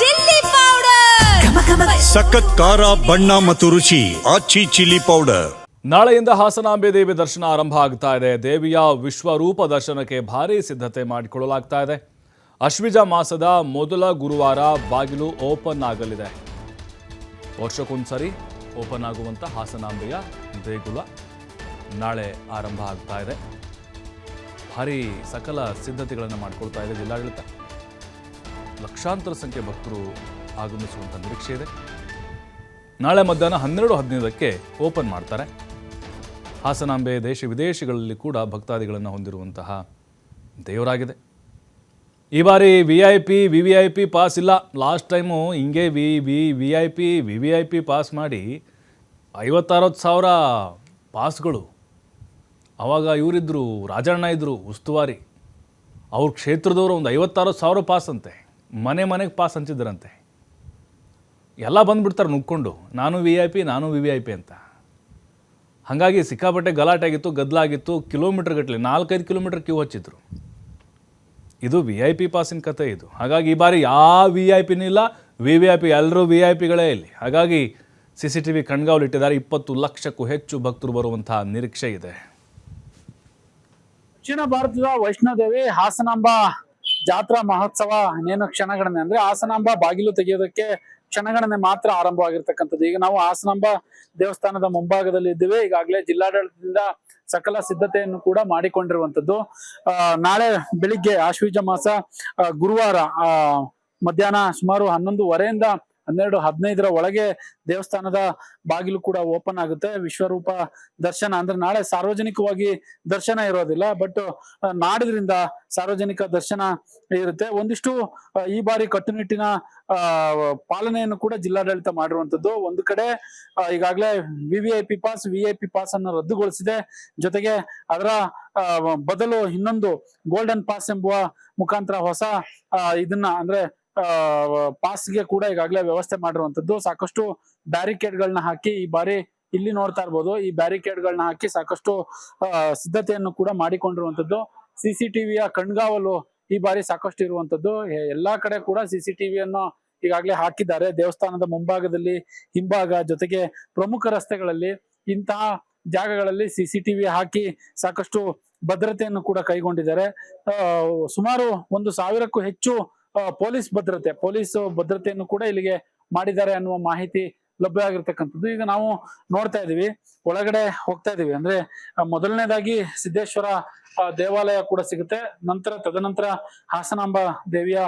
Chilli powder. ಸಖತ್ ಖಾರ ಬಣ್ಣ ಮತ್ತು ರುಚಿ ಆಚಿ ಚಿಲ್ಲಿ ಪೌಡರ್. ನಾಳೆಯಿಂದ ಹಾಸನಾಂಬೆ ದೇವಿ ದರ್ಶನ ಆರಂಭ ಆಗ್ತಾ ಇದೆ. ದೇವಿಯ ವಿಶ್ವರೂಪ ದರ್ಶನಕ್ಕೆ ಭಾರಿ ಸಿದ್ಧತೆ ಮಾಡಿಕೊಳ್ಳಲಾಗ್ತಾ ಇದೆ. ಅಶ್ವಿಜ ಮಾಸದ ಮೊದಲ ಗುರುವಾರ ಬಾಗಿಲು ಓಪನ್ ಆಗಲಿದೆ. ವರ್ಷಕ್ಕೊಂದ್ಸರಿ ಓಪನ್ ಆಗುವಂಥ ಹಾಸನಾಂಬೆಯ ದೇಗುಲ ನಾಳೆ ಆರಂಭ ಆಗ್ತಾ ಇದೆ. ಭಾರಿ ಸಕಲ ಸಿದ್ಧತೆಗಳನ್ನು ಮಾಡಿಕೊಳ್ತಾ ಇದೆ ಜಿಲ್ಲಾಡಳಿತ. ಲಕ್ಷಾಂತರ ಸಂಖ್ಯೆ ಭಕ್ತರು ಆಗಮಿಸುವಂಥ ನಿರೀಕ್ಷೆ ಇದೆ. ನಾಳೆ ಮಧ್ಯಾಹ್ನ ಹನ್ನೆರಡು ಹದಿನೈದಕ್ಕೆ ಓಪನ್ ಮಾಡ್ತಾರೆ. ಹಾಸನಾಂಬೆ ದೇಶ ವಿದೇಶಗಳಲ್ಲಿ ಕೂಡ ಭಕ್ತಾದಿಗಳನ್ನು ಹೊಂದಿರುವಂತಹ ದೇವರಾಗಿದೆ. ಈ ಬಾರಿ V I P V V I P pass ಇಲ್ಲ. ಲಾಸ್ಟ್ ಟೈಮು ಹಿಂಗೆ V V V I P V V I P pass ಮಾಡಿ ಐವತ್ತರವತ್ತು ಸಾವಿರ ಪಾಸ್ಗಳು ಆವಾಗ ಇವರಿದ್ದರು ರಾಜಣ್ಣ ಇದ್ದರು ಉಸ್ತುವಾರಿ. ಅವ್ರ ಕ್ಷೇತ್ರದವರು ಒಂದು ಐವತ್ತರವತ್ತು ಸಾವಿರ ಪಾಸ್ ಅಂತೆ. ಮನೆ ಮನೆಗೆ ಪಾಸ್ ಹಂಚಿದ್ರಂತೆ. ಎಲ್ಲ ಬಂದುಬಿಡ್ತಾರೆ ನುಗ್ಕೊಂಡು, ನಾನು ವಿ ಐ ಪಿ ನಾನು ವಿ ವಿ ಐ ಪಿ ಅಂತ. ಹಾಗಾಗಿ ಸಿಕ್ಕಾಪಟ್ಟೆ ಗಲಾಟೆ ಆಗಿತ್ತು ಗದ್ದಲಾಗಿತ್ತು ಕಿಲೋಮೀಟರ್ ಗಟ್ಟಲೆ ನಾಲ್ಕೈದು ಕಿಲೋಮೀಟರ್ ಕ್ಯೂ ಹಚ್ಚಿದ್ರು. ಇದು ವಿ ಐ ಪಿ ಪಾಸಿನ ಕತೆ ಇದು. ಹಾಗಾಗಿ ಈ ಬಾರಿ ಯಾವ ವಿ ಐ ಪಿನೂ ಇಲ್ಲ ವಿ ವಿ ಐ ಪಿ ಎಲ್ಲರೂ ವಿ ಐ ಪಿಗಳೇ ಇಲ್ಲಿ. ಹಾಗಾಗಿ ಸಿ ಸಿ ಟಿ ವಿ ಕಣ್ಗಾವಲು ಇಟ್ಟಿದ್ದಾರೆ, ಇಪ್ಪತ್ತು ಲಕ್ಷಕ್ಕೂ ಹೆಚ್ಚು ಭಕ್ತರು ಬರುವಂತಹ ನಿರೀಕ್ಷೆ ಇದೆ. ದಕ್ಷಿಣ ಭಾರತದ ವೈಷ್ಣೋದೇವಿ ಹಾಸನಾಂಬ ಜಾತ್ರಾ ಮಹೋತ್ಸವ ಇನ್ನೇನು ಕ್ಷಣಗಣನೆ ಅಂದ್ರೆ ಹಾಸನಾಂಬ ಬಾಗಿಲು ತೆಗೆಯೋದಕ್ಕೆ ಕ್ಷಣಗಣನೆ ಮಾತ್ರ ಆರಂಭವಾಗಿರ್ತಕ್ಕಂಥದ್ದು. ಈಗ ನಾವು ಹಾಸನಾಂಬ ದೇವಸ್ಥಾನದ ಮುಂಭಾಗದಲ್ಲಿ ಇದ್ದೇವೆ. ಈಗಾಗಲೇ ಜಿಲ್ಲಾಡಳಿತದಿಂದ ಸಕಲ ಸಿದ್ಧತೆಯನ್ನು ಕೂಡ ಮಾಡಿಕೊಂಡಿರುವಂತದ್ದು ನಾಳೆ ಬೆಳಿಗ್ಗೆ ಆಶ್ವೀಜ ಮಾಸ ಗುರುವಾರ ಮಧ್ಯಾಹ್ನ ಸುಮಾರು ಹನ್ನೊಂದುವರೆಯಿಂದ ಹನ್ನೆರಡು ಹದಿನೈದರ ಒಳಗೆ ದೇವಸ್ಥಾನದ ಬಾಗಿಲು ಕೂಡ ಓಪನ್ ಆಗುತ್ತೆ. ವಿಶ್ವರೂಪ ದರ್ಶನ ಅಂದ್ರೆ ನಾಳೆ ಸಾರ್ವಜನಿಕವಾಗಿ ದರ್ಶನ ಇರೋದಿಲ್ಲ ಬಟ್ ನಾಡಿದ್ರಿಂದ ಸಾರ್ವಜನಿಕ ದರ್ಶನ ಇರುತ್ತೆ. ಒಂದಿಷ್ಟು ಈ ಬಾರಿ ಕಟ್ಟುನಿಟ್ಟಿನ ಪಾಲನೆಯನ್ನು ಕೂಡ ಜಿಲ್ಲಾಡಳಿತ ಮಾಡಿರುವಂತದ್ದು ಒಂದು ಕಡೆ ಈಗಾಗಲೇ V V I P pass V I P pass ಅನ್ನು ರದ್ದುಗೊಳಿಸಿದೆ. ಜೊತೆಗೆ ಅದರ ಬದಲು ಇನ್ನೊಂದು ಗೋಲ್ಡನ್ ಪಾಸ್ ಎಂಬುವ ಮುಖಾಂತರ ಹೊಸ ಇದನ್ನ, ಅಂದ್ರೆ ಪಾಸ್ಗೆ ಕೂಡ ಈಗಾಗಲೇ ವ್ಯವಸ್ಥೆ ಮಾಡಿರುವಂತದ್ದು ಸಾಕಷ್ಟು ಬ್ಯಾರಿಕೇಡ್ ಗಳನ್ನ ಹಾಕಿ ಈ ಬಾರಿ ಇಲ್ಲಿ ನೋಡ್ತಾ ಇರ್ಬೋದು. ಈ ಬ್ಯಾರಿಕೇಡ್ ಗಳನ್ನ ಹಾಕಿ ಸಾಕಷ್ಟು ಸಿದ್ಧತೆಯನ್ನು ಕೂಡ ಮಾಡಿಕೊಂಡಿರುವಂತದ್ದು. ಸಿಸಿಟಿವಿಯ ಕಣ್ಗಾವಲು ಈ ಬಾರಿ ಸಾಕಷ್ಟು ಇರುವಂತದ್ದು. ಎಲ್ಲಾ ಕಡೆ ಕೂಡ ಸಿಸಿಟಿವಿಯನ್ನು ಈಗಾಗಲೇ ಹಾಕಿದ್ದಾರೆ. ದೇವಸ್ಥಾನದ ಮುಂಭಾಗದಲ್ಲಿ, ಹಿಂಭಾಗ ಜೊತೆಗೆ ಪ್ರಮುಖ ರಸ್ತೆಗಳಲ್ಲಿ ಇಂತಹ ಜಾಗಗಳಲ್ಲಿ ಸಿಸಿಟಿವಿ ಹಾಕಿ ಸಾಕಷ್ಟು ಭದ್ರತೆಯನ್ನು ಕೂಡ ಕೈಗೊಂಡಿದ್ದಾರೆ. ಸುಮಾರು ಒಂದು ಸಾವಿರಕ್ಕೂ ಹೆಚ್ಚು ಪೊಲೀಸ್ ಭದ್ರತೆ, ಪೊಲೀಸ್ ಭದ್ರತೆಯನ್ನು ಕೂಡ ಇಲ್ಲಿಗೆ ಮಾಡಿದ್ದಾರೆ ಅನ್ನುವ ಮಾಹಿತಿ ಲಭ್ಯ ಆಗಿರ್ತಕ್ಕಂಥದ್ದು. ಈಗ ನಾವು ನೋಡ್ತಾ ಇದೀವಿ ಒಳಗಡೆ ಹೋಗ್ತಾ ಇದೀವಿ ಅಂದ್ರೆ ಮೊದಲನೇದಾಗಿ ಸಿದ್ದೇಶ್ವರ ದೇವಾಲಯ ಕೂಡ ಸಿಗುತ್ತೆ. ನಂತರ, ತದನಂತರ ಹಾಸನಾಂಬ ದೇವಿಯ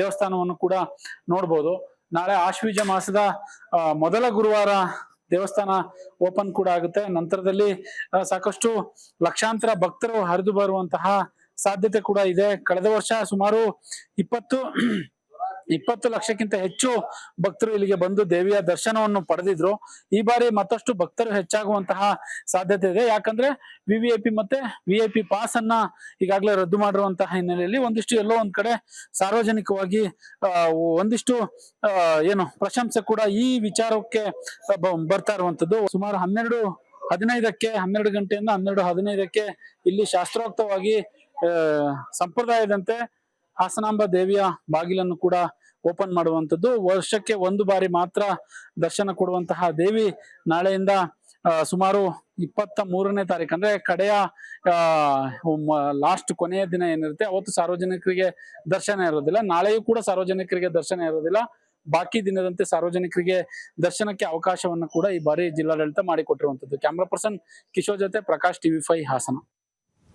ದೇವಸ್ಥಾನವನ್ನು ಕೂಡ ನೋಡ್ಬೋದು. ನಾಳೆ ಆಶ್ವೀಜ ಮಾಸದ ಮೊದಲ ಗುರುವಾರ ದೇವಸ್ಥಾನ ಓಪನ್ ಕೂಡ ಆಗುತ್ತೆ. ನಂತರದಲ್ಲಿ ಸಾಕಷ್ಟು ಲಕ್ಷಾಂತರ ಭಕ್ತರು ಹರಿದು ಬರುವಂತಹ ಸಾಧ್ಯತೆ ಕೂಡ ಇದೆ. ಕಳೆದ ವರ್ಷ ಸುಮಾರು ಇಪ್ಪತ್ತು ಇಪ್ಪತ್ತು ಲಕ್ಷಕ್ಕಿಂತ ಹೆಚ್ಚು ಭಕ್ತರು ಇಲ್ಲಿಗೆ ಬಂದು ದೇವಿಯ ದರ್ಶನವನ್ನು ಪಡೆದಿದ್ರು. ಈ ಬಾರಿ ಮತ್ತಷ್ಟು ಭಕ್ತರು ಹೆಚ್ಚಾಗುವಂತಹ ಸಾಧ್ಯತೆ ಇದೆ. ಯಾಕಂದ್ರೆ ವಿ ವಿ ಐ ಪಿ ಮತ್ತೆ ವಿ ಐ ಪಿ ಪಾಸ್ ಅನ್ನ ಈಗಾಗಲೇ ರದ್ದು ಮಾಡಿರುವಂತಹ ಹಿನ್ನೆಲೆಯಲ್ಲಿ ಒಂದಿಷ್ಟು ಎಲ್ಲೋ ಒಂದ್ ಕಡೆ ಸಾರ್ವಜನಿಕವಾಗಿ ಒಂದಿಷ್ಟು ಏನು ಪ್ರಶಂಸೆ ಕೂಡ ಈ ವಿಚಾರಕ್ಕೆ ಬರ್ತಾ ಇರುವಂತದ್ದು ಸುಮಾರು ಹನ್ನೆರಡು, ಹದಿನೈದಕ್ಕೆ, ಹನ್ನೆರಡು ಗಂಟೆಯಿಂದ ಹನ್ನೆರಡು, ಹದಿನೈದಕ್ಕೆ ಇಲ್ಲಿ ಶಾಸ್ತ್ರೋಕ್ತವಾಗಿ ಸಂಪ್ರದಾಯದಂತೆ ಹಾಸನಾಂಬ ದೇವಿಯ ಬಾಗಿಲನ್ನು ಕೂಡ ಓಪನ್ ಮಾಡುವಂಥದ್ದು. ವರ್ಷಕ್ಕೆ ಒಂದು ಬಾರಿ ಮಾತ್ರ ದರ್ಶನ ಕೊಡುವಂತಹ ದೇವಿ ನಾಳೆಯಿಂದ ಸುಮಾರು ಇಪ್ಪತ್ತ ಮೂರನೇ ತಾರೀಕು ಅಂದ್ರೆ ಕಡೆಯ ಲಾಸ್ಟ್ ಕೊನೆಯ ದಿನ ಏನಿರುತ್ತೆ, ಅವತ್ತು ಸಾರ್ವಜನಿಕರಿಗೆ ದರ್ಶನ ಇರೋದಿಲ್ಲ. ನಾಳೆಯೂ ಕೂಡ ಸಾರ್ವಜನಿಕರಿಗೆ ದರ್ಶನ ಇರೋದಿಲ್ಲ. ಬಾಕಿ ದಿನದಂತೆ ಸಾರ್ವಜನಿಕರಿಗೆ ದರ್ಶನಕ್ಕೆ ಅವಕಾಶವನ್ನು ಕೂಡ ಈ ಬಾರಿ ಜಿಲ್ಲಾಡಳಿತ ಮಾಡಿಕೊಟ್ಟಿರುವಂತದ್ದು ಕ್ಯಾಮ್ರಾ ಪರ್ಸನ್ ಕಿಶೋರ್ ಜೊತೆ ಪ್ರಕಾಶ್, ಟಿವಿ ಫೈ ಹಾಸನ.